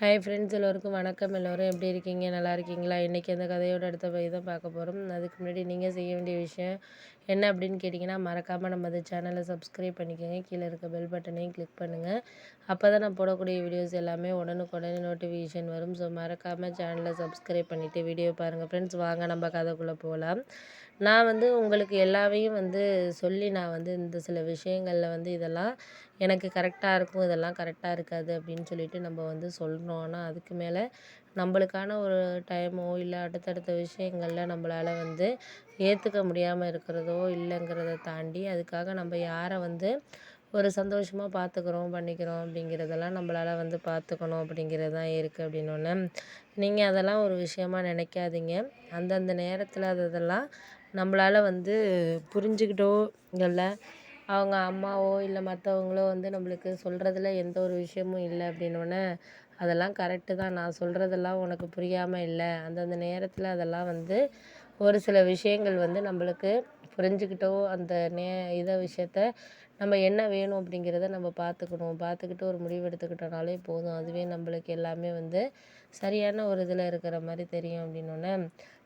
Hi friends எல்லோருக்கும் வணக்கம். எல்லோரும் எப்படி இருக்கீங்க? நல்லா இருக்கீங்களா? இன்றைக்கி அந்த கதையோட அடுத்த பகுதி தான் பார்க்க போகிறோம் அதுக்கு முன்னாடி நீங்கள் செய்ய வேண்டிய விஷயம் என்ன அப்படின்னு கேட்டிங்கன்னா மறக்காமல் நம்ம அந்த சேனலை சப்ஸ்கிரைப் பண்ணிக்கோங்க. கீழே இருக்க பெல் பட்டனையும் கிளிக் பண்ணுங்கள் அப்போ தான் நான் போடக்கூடிய வீடியோஸ் எல்லாமே உடனுக்குடனே நோட்டிஃபிகேஷன் வரும். ஸோ மறக்காமல் சேனலை சப்ஸ்கிரைப் பண்ணிவிட்டு வீடியோ பாருங்கள் ஃப்ரெண்ட்ஸ் வாங்க நம்ம கதைக்குள்ளே போகலாம் நான் வந்து உங்களுக்கு எல்லாவையும் வந்து சொல்லி நான் வந்து இந்த சில விஷயங்களில் வந்து இதெல்லாம் எனக்கு கரெக்டாக இருக்கும் இதெல்லாம் கரெக்டாக இருக்காது அப்படின்னு சொல்லிட்டு நம்ம வந்து சொல்கிறோம் ஆனால் அதுக்கு மேலே நம்மளுக்கான ஒரு டைமோ இல்லை அடுத்தடுத்த விஷயங்களில் நம்மளால் வந்து ஏற்றுக்க முடியாமல் இருக்கிறதோ இல்லைங்கிறத தாண்டி அதுக்காக நம்ம யாரை வந்து ஒரு சந்தோஷமாக பார்த்துக்குறோம் பண்ணிக்கிறோம் அப்படிங்கிறதெல்லாம் நம்மளால் வந்து பார்த்துக்கணும் அப்படிங்கிறது தான் இருக்குது அப்படின்னோடனே நீங்கள் அதெல்லாம் ஒரு விஷயமா நினைக்காதீங்க. அந்தந்த நேரத்தில் அதெல்லாம் நம்மளால் வந்து புரிஞ்சுக்கிட்டோ இல்லை அவங்க அம்மாவோ இல்லை மற்றவங்களோ வந்து நம்மளுக்கு சொல்கிறதுல எந்த ஒரு விஷயமும் இல்லை அப்படின்னோடனே அதெல்லாம் கரெக்டு தான். நான் சொல்கிறதெல்லாம் உனக்கு புரியாமல் இல்லை. அந்தந்த நேரத்தில் அதெல்லாம் வந்து ஒரு சில விஷயங்கள் வந்து நம்மளுக்கு புரிஞ்சுக்கிட்டோ அந்த நே இதை விஷயத்த நம்ம என்ன வேணும் அப்படிங்கிறத நம்ம பார்த்துக்கணும் பார்த்துக்கிட்டு ஒரு முடிவு எடுத்துக்கிட்டோனாலே போதும். அதுவே நம்மளுக்கு எல்லாமே வந்து சரியான ஒரு இதில் இருக்கிற மாதிரி தெரியும் அப்படின்னோடனே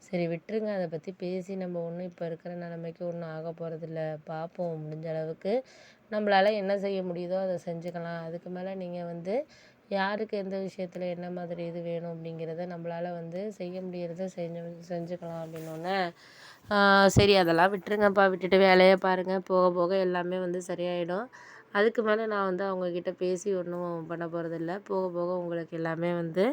சரி விட்டுருங்க. அதை பற்றி பேசி நம்ம ஒன்றும் இப்போ இருக்கிற நிலைமைக்கு ஒன்றும் ஆக போகிறதில்ல பார்ப்போம் முடிஞ்ச அளவுக்கு நம்மளால் என்ன செய்ய முடியுதோ அதை செஞ்சுக்கலாம். அதுக்கு மேலே நீங்கள் வந்து யாருக்கு எந்த விஷயத்தில் என்ன மாதிரி இது வேணும் அப்படிங்கிறத நம்மளால் வந்து செய்ய முடியறத செஞ்சு செஞ்சுக்கலாம் அப்படின்னோடனே சரி அதெல்லாம் விட்டுருங்கப்பா. விட்டுட்டு வேலையை பாருங்கள் போக போக எல்லாமே வந்து சரியாயிடும். அதுக்கு மேலே நான் வந்து அவங்கக்கிட்ட பேசி ஒன்றும் பண்ண போகிறதில்ல போக போக உங்களுக்கு எல்லாமே வந்து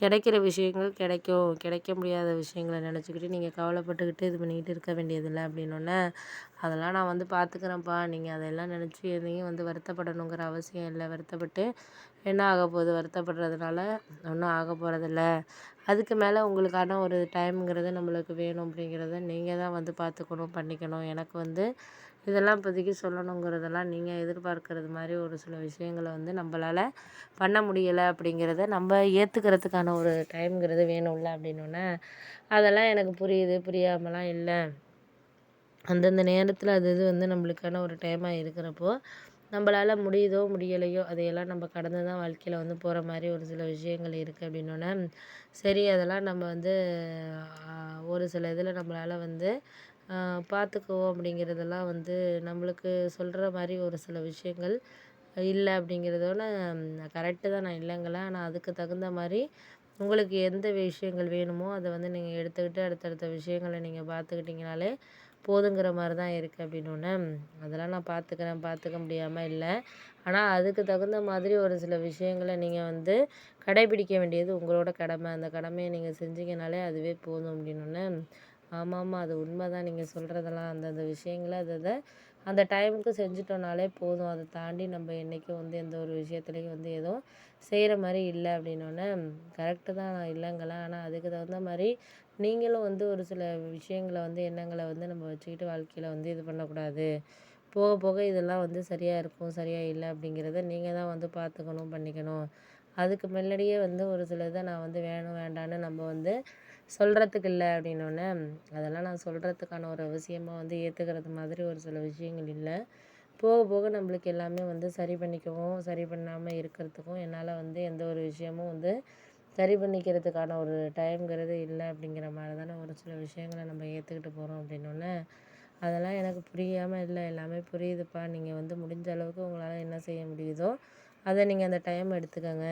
கிடைக்கிற விஷயங்கள் கிடைக்கும். கிடைக்க முடியாத விஷயங்கள நினச்சிக்கிட்டு நீங்கள் கவலைப்பட்டுக்கிட்டு இது பண்ணிக்கிட்டு இருக்க வேண்டியதில்லை அப்படின்னோடனே அதெல்லாம் நான் வந்து பார்த்துக்கிறேன்ப்பா நீங்கள் அதெல்லாம் நினச்சி எதையும் வந்து வருத்தப்படணுங்கிற அவசியம் இல்லை. வருத்தப்பட்டு என்ன ஆக போகுது வருத்தப்படுறதுனால ஒன்றும் ஆக போகிறதில்ல அதுக்கு மேலே உங்களுக்கான ஒரு டைம்ங்கிறது நம்மளுக்கு வேணும் அப்படிங்கிறத நீங்கள் தான் வந்து பார்த்துக்கணும் பண்ணிக்கணும். எனக்கு வந்து இதெல்லாம் இப்போதைக்கு சொல்லணுங்கிறதெல்லாம் நீங்கள் எதிர்பார்க்கறது மாதிரி ஒரு சில விஷயங்களை வந்து நம்மளால பண்ண முடியலை அப்படிங்கிறத நம்ம ஏற்றுக்கிறதுக்கான ஒரு டைம்ங்கிறது வேணும்ல அப்படின்னோடனே அதெல்லாம் எனக்கு புரியுது. புரியாமலாம் இல்லை. அந்தந்த நேரத்தில் அது இது வந்து நம்மளுக்கான ஒரு டைமாக இருக்கிறப்போ நம்மளால முடியுதோ முடியலையோ அதையெல்லாம் நம்ம கடந்து தான் வாழ்க்கையில் வந்து போகிற மாதிரி ஒரு சில விஷயங்கள் இருக்குது அப்படின்னோடனே சரி அதெல்லாம் நம்ம வந்து ஒரு சில இதில் நம்மளால் வந்து பார்த்துக்குவோம் அப்படிங்கிறதெல்லாம் வந்து நம்மளுக்கு சொல்கிற மாதிரி ஒரு சில விஷயங்கள் இல்லை அப்படிங்கிறதோட கரெக்டு தான் நான் இல்லைங்களேன் ஆனால் அதுக்கு தகுந்த மாதிரி உங்களுக்கு எந்த விஷயங்கள் வேணுமோ அதை வந்து நீங்கள் எடுத்துக்கிட்டு அடுத்தடுத்த விஷயங்களை நீங்கள் பார்த்துக்கிட்டிங்கனாலே போதுங்கிற மாதிரி தான் இருக்குது அப்படின்னோடனே அதெல்லாம் நான் பார்த்துக்கிறேன் பார்த்துக்க முடியாமல் இல்லை. ஆனால் அதுக்கு தகுந்த மாதிரி ஒரு சில விஷயங்களை நீங்கள் வந்து கடைபிடிக்க வேண்டியது உங்களோட கடமை. அந்த கடமையை நீங்கள் செஞ்சீங்கனாலே அதுவே போதும். அப்படின்னோடனே ஆமாம் ஆமாம் அது உண்மை தான் நீங்கள் சொல்கிறதெல்லாம் அந்தந்த விஷயங்கள அதை அதை அந்த டைமுக்கு செஞ்சுட்டோம்னாலே போதும். அதை தாண்டி நம்ம என்றைக்கும் வந்து எந்த ஒரு விஷயத்துலையும் வந்து எதுவும் செய்கிற மாதிரி இல்லை அப்படின்னோடனே கரெக்டு தான் நான் இல்லைங்களா? ஆனால் அதுக்கு தகுந்த மாதிரி நீங்களும் வந்து ஒரு சில விஷயங்களை வந்து எண்ணங்களை வந்து நம்ம வச்சுக்கிட்டு வாழ்க்கையில் வந்து இது பண்ணக்கூடாது. போக போக இதெல்லாம் வந்து சரியாக இருக்கும் சரியாக இல்லை அப்படிங்கிறத நீங்கள் தான் வந்து பார்த்துக்கணும் பண்ணிக்கணும். அதுக்கு முன்னாடியே வந்து ஒரு சில இதை நான் வந்து வேணும் வேண்டான்னு நம்ம வந்து சொல்கிறதுக்கு இல்லை அப்படின்னோடனே அதெல்லாம் நான் சொல்கிறதுக்கான ஒரு அவசியமாக வந்து ஏற்றுக்கிறது மாதிரி ஒரு சில விஷயங்கள் இல்லை. போக போக நம்மளுக்கு எல்லாமே வந்து சரி பண்ணிக்கவும் சரி பண்ணாமல் இருக்கிறதுக்கும் என்னால் வந்து எந்த ஒரு விஷயமும் வந்து சரி பண்ணிக்கிறதுக்கான ஒரு டைம்ங்கிறது இல்லை அப்படிங்கிற மாதிரி தானே ஒரு சில விஷயங்களை நம்ம ஏற்றுக்கிட்டு போகிறோம் அப்படின்னோடனே அதெல்லாம் எனக்கு புரியாமல் இல்லை. எல்லாமே புரியுதுப்பா. நீங்கள் வந்து முடிஞ்ச அளவுக்கு உங்களால் என்ன செய்ய முடியுதோ அதை நீங்கள் அந்த டைம் எடுத்துக்கோங்க.